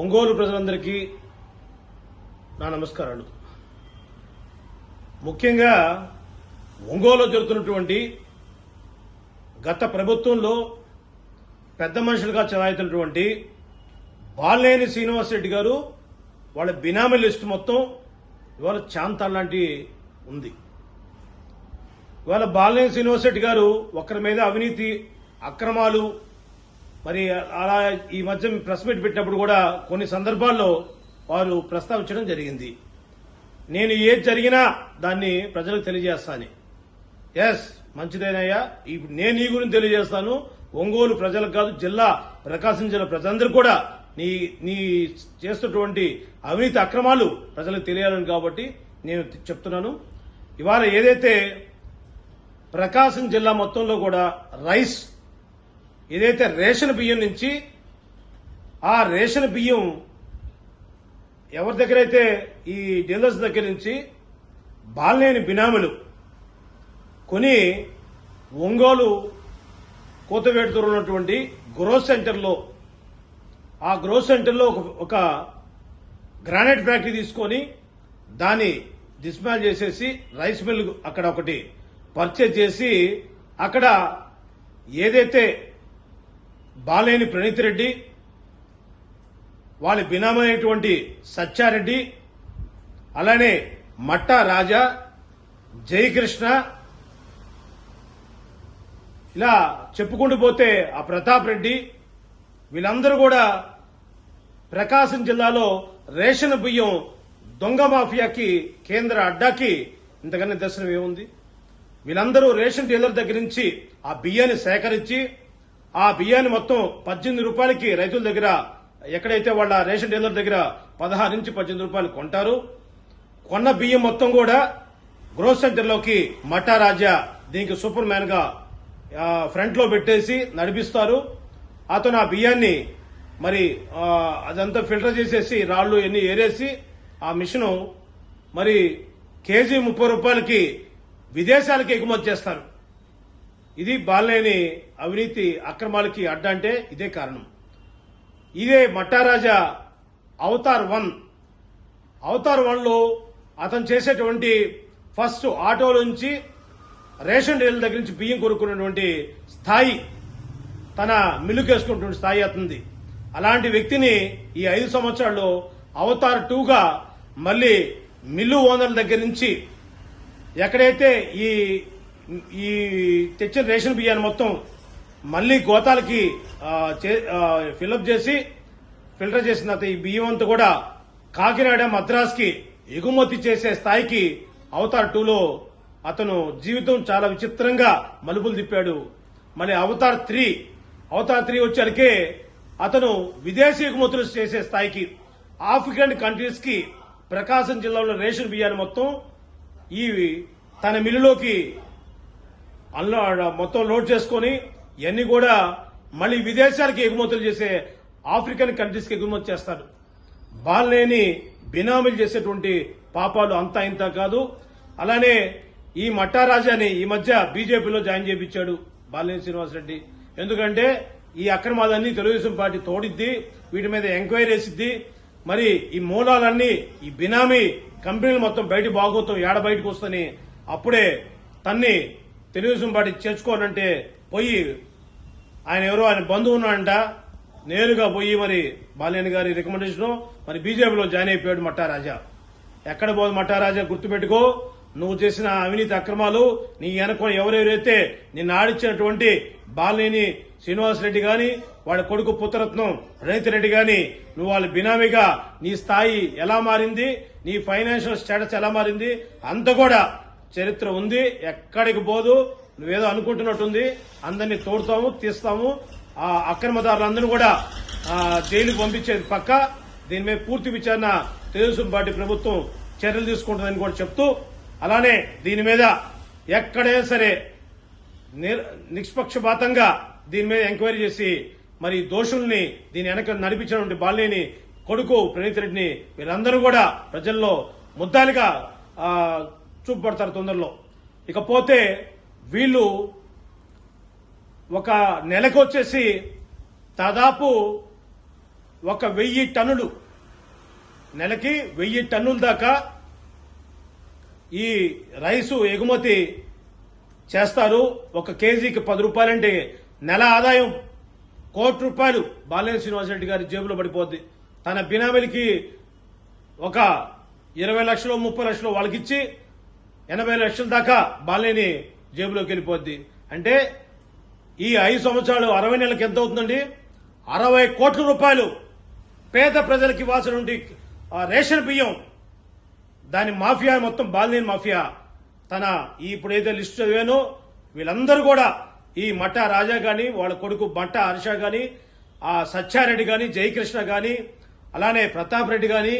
ఒంగోలు ప్రజలందరికీ నా నమస్కారాలు. ముఖ్యంగా ఒంగోలులో జరుగుతున్నటువంటి గత ప్రభుత్వంలో పెద్ద మనుషులుగా చలాయితున్నటువంటి బాలేని శ్రీనివాసరెడ్డి గారు వాళ్ళ బినామీ లిస్టు మొత్తం ఇవాళ చాంతాల్ లాంటి ఉంది. ఇవాళ శ్రీనివాస్ శ్రీనివాసరెడ్డి గారు ఒకరి మీద అవినీతి అక్రమాలు మరి అలా ఈ మధ్య ప్రెస్ మీట్ పెట్టినప్పుడు కూడా కొన్ని సందర్భాల్లో వారు ప్రస్తావించడం జరిగింది. నేను ఏది జరిగినా దాన్ని ప్రజలకు తెలియజేస్తాను. ఎస్ మంచిదేనయ్యా. ఇప్పుడు నేను నీ గురించి తెలియజేస్తాను. ఒంగోలు ప్రజలకు కాదు జిల్లా ప్రకాశం జిల్లా ప్రజలందరూ కూడా నీ నీ చేస్తున్నటువంటి అవినీతి అక్రమాలు ప్రజలకు తెలియాలని కాబట్టి నేను చెప్తున్నాను. ఇవాళ ఏదైతే ప్రకాశం జిల్లా మొత్తంలో కూడా రైస్ ఏదైతే రేషన్ బియ్యం నుంచి ఆ రేషన్ బియ్యం ఎవరి దగ్గర అయితే ఈ డీలర్స్ దగ్గర నుంచి బాలనేని బినాములు కొని ఒంగోలు కోతవేటుతో ఉన్నటువంటి గ్రోత్ సెంటర్లో ఆ గ్రోత్ సెంటర్లో ఒక ఒక గ్రానైట్ ఫ్యాక్టరీ తీసుకొని దాన్ని డిస్మాల్ చేసేసి రైస్ మిల్ అక్కడ ఒకటి పర్చేజ్ చేసి అక్కడ ఏదైతే బాలేని ప్రణీత్ రెడ్డి వాళ్ళ బినామైనటువంటి సత్యారెడ్డి అలానే మట్టా రాజా జయకృష్ణ ఇలా చెప్పుకుంటూ పోతే ఆ ప్రతాప్ రెడ్డి వీళ్ళందరూ కూడా ప్రకాశం జిల్లాలో రేషన్ బియ్యం దొంగ మాఫియాకి కేంద్ర అడ్డాకి ఇంతకన్నా దర్శనం ఏముంది? వీళ్ళందరూ రేషన్ డీలర్ దగ్గర నుంచి ఆ బియ్యాన్ని సేకరించి ఆ బియ్యాన్ని మొత్తం పద్దెనిమిది రూపాయలకి రైతుల దగ్గర ఎక్కడైతే వాళ్ళ రేషన్ డీలర్ దగ్గర పదహారు నుంచి పద్దెనిమిది రూపాయలు కొంటారు. కొన్న బియ్యం మొత్తం కూడా గ్రోత్ సెంటర్లోకి మటారాజా దీనికి సూపర్ మ్యాన్గా ఫ్రంట్లో పెట్టేసి నడిపిస్తారు. అతను ఆ బియ్యాన్ని మరి అదంతా ఫిల్టర్ చేసేసి రాళ్ళు ఎన్ని ఏరేసి ఆ మిషన్ మరి కేజీ ముప్పై రూపాయలకి విదేశాలకి ఎగుమతి చేస్తారు. ఇది బాలనేని అవినీతి అక్రమాలకి అడ్డ అంటే ఇదే కారణం. ఇదే మట్టారాజా అవతార్ వన్. అవతార్ వన్లో అతను చేసేటువంటి ఫస్ట్ ఆటో నుంచి రేషన్ డీలర్ దగ్గర నుంచి బియ్యం కొనుక్కున్నటువంటి స్థాయి తన మిల్లుకేసుకున్నటువంటి స్థాయి అతనిది. అలాంటి వ్యక్తిని ఈ ఐదు సంవత్సరాల్లో అవతార్ టూగా మళ్ళీ మిల్లు ఓనర్ల దగ్గర నుంచి ఎక్కడైతే ఈ ఈ తెచ్చిన రేషన్ బియ్యాన్ని మొత్తం మళ్ళీ గోతాలకి చే- ఫిల్అప్ చేసి ఫిల్టర్ చేసిన ఈ బియ్యం అంతా కూడా కాకినాడ మద్రాస్కి ఎగుమతి చేసే స్థాయికి అవతార్ టూలో అతను జీవితం చాలా విచిత్రంగా మలుపులు తిప్పాడు. మళ్ళీ అవతార్ త్రీ అవతార్ త్రీ వచ్చేసరికి అతను విదేశీ ఎగుమతులు చేసే స్థాయికి ఆఫ్రికన్ కంట్రీస్కి ప్రకాశం జిల్లాలో రేషన్ బియ్యాన్ని మొత్తం ఈ తన మిల్లులోకి అందులో మొత్తం లోడ్ చేసుకొని ఇవన్నీ కూడా మళ్ళీ విదేశాలకి ఎగుమతులు చేసే ఆఫ్రికన్ కంట్రీస్కి ఎగుమతి చేస్తారు. బాలనేని బినామీలు చేసేటువంటి పాపాలు అంతా ఇంత కాదు. అలానే ఈ మట్టారాజాని ఈ మధ్య బీజేపీలో జాయిన్ చేయించాడు బాలినేని శ్రీనివాసరెడ్డి. ఎందుకంటే ఈ అక్రమాలన్నీ తెలుగుదేశం పార్టీ తోడిద్ది వీటి మీద ఎంక్వైరీ వేసిద్ది. మరి ఈ మూలాలన్నీ ఈ బినామీ కంపెనీలు మొత్తం బయట బాగోతాం ఏడ బయటకు వస్తని అప్పుడే తన్ని తెలుగుదేశం పార్టీ చేర్చుకోనంటే పోయి ఆయన ఎవరో ఆయన బంధువు ఉన్నాడంట నేరుగా పోయి మరి బాలేని గారి రికమెండేషన్ మరి బీజేపీలో జాయిన్ అయిపోయాడు మట్టారాజా ఎక్కడ పోదు మట్టారాజా గుర్తుపెట్టుకో నువ్వు చేసిన అవినీతి అక్రమాలు నీ వెనక ఎవరెవరైతే నిన్ను ఆడిచ్చినటువంటి బాలినేని శ్రీనివాసరెడ్డి గాని వాడి కొడుకు పుత్రరత్నం రైతు రెడ్డి గాని నువ్వు వాళ్ళ బినామీగా నీ స్థాయి ఎలా మారింది నీ ఫైనాన్షియల్ స్టేటస్ ఎలా మారింది అంత కూడా చరిత్ర ఉంది ఎక్కడికి పోదు నువ్వేదో అనుకుంటున్నట్టుంది అందరినీ తోడుతాము తీస్తాము. ఆ అక్రమదారులందరినీ కూడా ఆ, జైలుకు పంపించేది పక్క. దీని మీద పూర్తి విచారణ తెలుగుదేశం పార్టీ ప్రభుత్వం చర్యలు తీసుకుంటుందని కూడా చెప్తూ అలానే దీని మీద ఎక్కడైనా సరే నిర్- నిష్పక్షపాతంగా దీని మీద ఎంక్వైరీ చేసి మరి దోషుల్ని దీని వెనక నడిపించినటువంటి బాలేని కొడుకు ప్రణీత్ రెడ్డిని వీళ్ళందరూ కూడా ప్రజల్లో ముద్దాలుగా చూపబడతారు తొందరలో. ఇకపోతే వీళ్ళు ఒక నెలకు వచ్చేసి దాదాపు ఒక వెయ్యి టన్నులు నెలకి వెయ్యి టన్నుల దాకా ఈ రైసు ఎగుమతి చేస్తారు. ఒక కేజీకి పది రూపాయలంటే నెల ఆదాయం కోటి రూపాయలు. బాలినేని శ్రీనివాసరెడ్డి గారి జేబులో పడిపోద్ది. తన బినామీలకి ఒక ఇరవై లక్షలు ముప్పై లక్షలు వాళ్ళకిచ్చి ఎనభై లక్షల దాకా బాలేని జేబులోకి వెళ్ళిపోద్ది. అంటే ఈ ఐదు సంవత్సరాలు అరవై నెలలకు ఎంత అవుతుందండి? అరవై కోట్ల రూపాయలు పేద ప్రజలకి ఇవ్వాల్సిన రేషన్ బియ్యం దాని మాఫియా మొత్తం బాలినేని మాఫియా. తన ఈ ఇప్పుడు ఏదైతే లిస్టు చదివానో వీళ్ళందరూ కూడా ఈ మట్ట రాజా గాని వాళ్ళ కొడుకు మట్ట హర్ష గాని ఆ సత్యారెడ్డి గాని జయకృష్ణ గాని అలానే ప్రతాప్ రెడ్డి గాని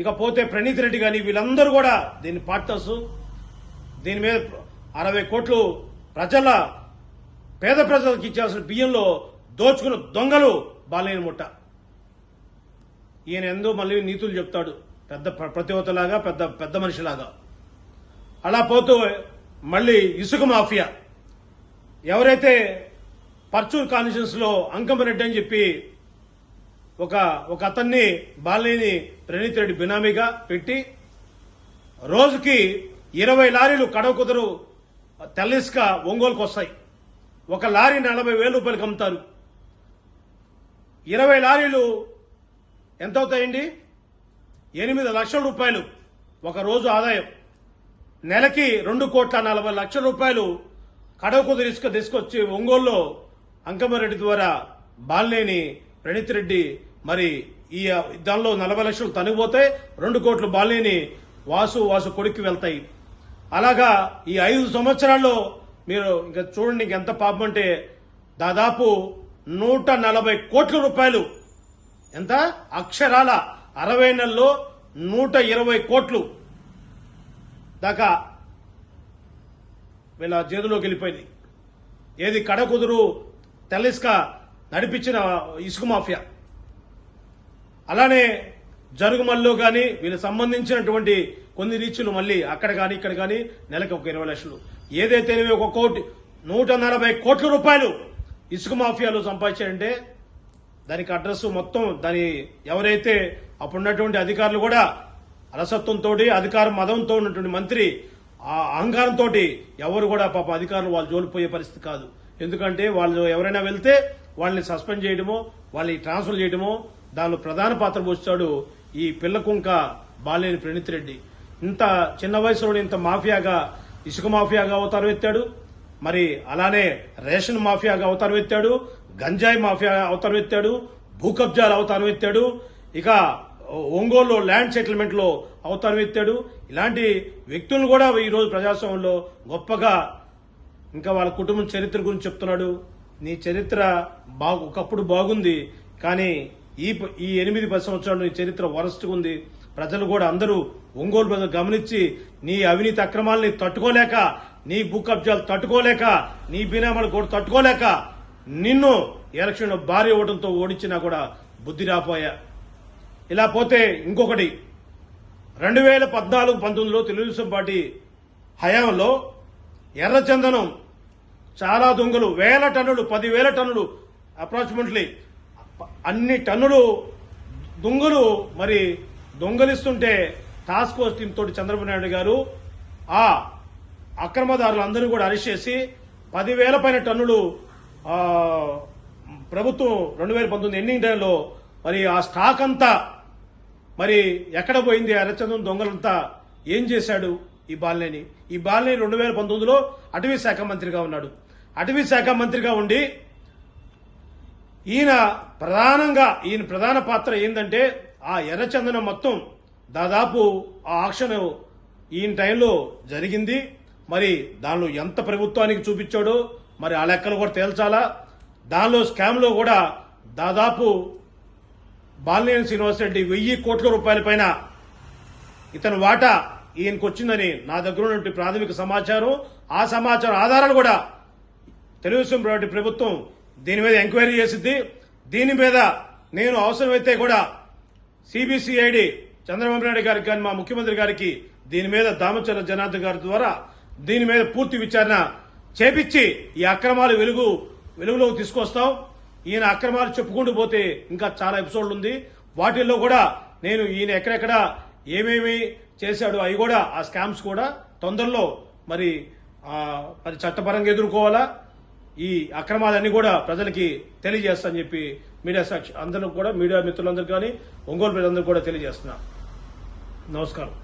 ఇకపోతే ప్రణీత్ రెడ్డి గాని వీళ్ళందరూ కూడా దీని పార్టర్స్ దీని మీద అరవై కోట్లు ప్రజల పేద ప్రజలకు ఇచ్చాల్సిన బియ్యంలో దోచుకున్న దొంగలు బాలేని ముట్ట. ఈయన ఎందో మళ్ళీ నీతులు చెప్తాడు. పెద్ద ప్ర- ప్రతివతలాగా పెద్ద పెద్ద మనిషిలాగా. అలా పోతూ మళ్ళీ ఇసుక మాఫియా. ఎవరైతే పర్చూర్ కాన్స్టిట్యూన్స్లో అంకమరెడ్డి అని చెప్పి ఒక ఒక అతన్ని బాలేని ప్రణీత్ రెడ్డి బినామీగా పెట్టి రోజుకి ఇరవై లారీలు కడవకుదురు తెల్లిస్క ఒంగోలుకు వస్తాయి ఒక లారీ నలభై వేల రూపాయలకు అమ్ముతారు. ఇరవై లారీలు ఎంత అవుతాయండి ఎనిమిది లక్షల రూపాయలు ఒక రోజు ఆదాయం. నెలకి రెండు కోట్ల నలభై లక్షల రూపాయలు కడవకు తీసుకు తీసుకొచ్చి ఒంగోలులో అంకమరెడ్డి ద్వారా బాలినేని ప్రణీత్ రెడ్డి మరి ఈ దానిలో నలభై లక్షలు తనిగిపోతే రెండు కోట్లు బాలినేని వాసు వాసు కొడుక్కి వెళ్తాయి. అలాగా ఈ ఐదు సంవత్సరాల్లో మీరు ఇంకా చూడండి ఇంకెంత పాపం అంటే దాదాపు నూట నలభై కోట్ల రూపాయలు. ఎంత? అక్షరాల అరవై నెలలో నూట ఇరవై కోట్లు. దాకా వీళ్ళ చేతిలోకి వెళ్ళిపోయింది. ఏది కడకుదురు తెల్లిస్క నడిపించిన ఇసుక మాఫియా. అలానే జరుగుమల్లో కానీ వీళ్ళకి సంబంధించినటువంటి కొన్ని రీచ్లు మళ్ళీ అక్కడ కానీ ఇక్కడ కానీ నెలకు ఒక ఇరవై లక్షలు. ఏదైతే ఒక కోటి నూట నలభై కోట్ల రూపాయలు ఇసుక మాఫియాలు సంపాదించారంటే దానికి అడ్రస్ మొత్తం దాని ఎవరైతే అప్పుడున్నటువంటి అధికారులు కూడా అలసత్వంతో అధికార మదంతో ఉన్నటువంటి మంత్రి ఆ అహంకారంతో ఎవరు కూడా పాప అధికారులు వాళ్ళు జోలిపోయే పరిస్థితి కాదు. ఎందుకంటే వాళ్ళు ఎవరైనా వెళ్తే వాళ్ళని సస్పెండ్ చేయడమో వాళ్ళని ట్రాన్స్ఫర్ చేయడమో దానిలో ప్రధాన పాత్ర పోస్తాడు ఈ పిల్ల కుంక బాలేని ప్రణీత్ రెడ్డి. ఇంత చిన్న వయసులో ఇంత మాఫియాగా ఇసుక మాఫియాగా అవతారం ఎత్తాడు. మరి అలానే రేషన్ మాఫియాగా అవతారం ఎత్తాడు గంజాయి మాఫియా అవతారం ఎత్తాడు భూ కబ్జాలు అవతారం ఎత్తాడు ఇక ఒంగోలులో ల్యాండ్ సెటిల్మెంట్లో అవతారం ఎత్తాడు. ఇలాంటి వ్యక్తులను కూడా ఈరోజు ప్రజాస్వామ్యంలో గొప్పగా ఇంకా వాళ్ళ కుటుంబం చరిత్ర గురించి చెప్తున్నాడు. నీ చరిత్ర బాగు ఒకప్పుడు బాగుంది కానీ ఈ ఈ ఎనిమిది పది సంవత్సరాలు నీ చరిత్ర వరస్ట్గా ఉంది. ప్రజలు కూడా అందరూ ఒంగోలు ప్రజలు గమనించి నీ అవినీతి అక్రమాలని తట్టుకోలేక నీ భూ కబ్జాలు తట్టుకోలేక నీ బినామాలు కూడా తట్టుకోలేక నిన్ను ఎలక్షన్ భారీ ఓటంతో ఓడించినా కూడా బుద్ధి రాపోయా. ఇలా పోతే ఇంకొకటి రెండు వేల పద్నాలుగు పంతొమ్మిదిలో తెలుగుదేశం పార్టీ హయాంలో ఎర్రచందనం చాలా దొంగలు వేల టన్నులు పదివేల టన్నులు అప్రాక్సిమేట్లీ అన్ని టన్నులు దొంగలు మరి దొంగలిస్తుంటే టాస్క్ ఫోర్స్ టీం తోటి చంద్రబాబు నాయుడు గారు ఆ అక్రమదారులందరూ కూడా అరెస్ట్ చేసి పదివేల పైన టన్నులు ప్రభుత్వం రెండు వేల పంతొమ్మిది ఎన్నింగ్ టైంలో మరి ఆ స్టాక్ అంతా మరి ఎక్కడ పోయింది? అరచందం దొంగలంతా ఏం చేశాడు ఈ బాలినేని? ఈ బాలినేని రెండు వేల పంతొమ్మిదిలో అటవీ శాఖ మంత్రిగా ఉన్నాడు. అటవీ శాఖ మంత్రిగా ఉండి ఈయన ప్రధానంగా ఈయన ప్రధాన పాత్ర ఏంటంటే ఆ ఎర్రచందనం మొత్తం దాదాపు ఆ ఆక్షన్ ఈయన టైంలో జరిగింది. మరి దానిలో ఎంత ప్రభుత్వానికి చూపించాడో మరి ఆ లెక్కలు కూడా తేల్చాలా? దానిలో స్కామ్లో కూడా దాదాపు బాలినేని శ్రీనివాసరెడ్డి వెయ్యి కోట్ల రూపాయల పైన ఇతని వాటా ఈయనకు వచ్చిందని నా దగ్గర ఉన్నటువంటి ప్రాథమిక సమాచారం. ఆ సమాచారం ఆధారాలు కూడా తెలుగుదేశం ప్రభుత్వం దీని మీద ఎంక్వైరీ చేసింది. దీని మీద నేను అవసరమైతే కూడా సిబిసిఐడి చంద్రబాబు నాయుడు గారికి కానీ మా ముఖ్యమంత్రి గారికి దీని మీద దామచర్ల జనార్దన్ గారి ద్వారా దీని మీద పూర్తి విచారణ చేపించి ఈ అక్రమాలు వెలుగు వెలుగులోకి తీసుకొస్తాం. ఈయన అక్రమాలు చెప్పుకుంటూ పోతే ఇంకా చాలా ఎపిసోడ్లు ఉంది. వాటిల్లో కూడా నేను ఈయన ఎక్కడెక్కడ ఏమేమి చేశాడు అవి కూడా ఆ స్కామ్స్ కూడా తొందరలో మరి మరి చట్టపరంగా ఎదుర్కోవాలా? ఈ అక్రమాలన్నీ కూడా ప్రజలకి తెలియజేస్తా అని చెప్పి మీడియా సాక్షి. అందరూ కూడా మీడియా మిత్రులందరూ కానీ ఒంగోలు ప్రజలందరూ కూడా తెలియజేస్తున్నా. నమస్కారం.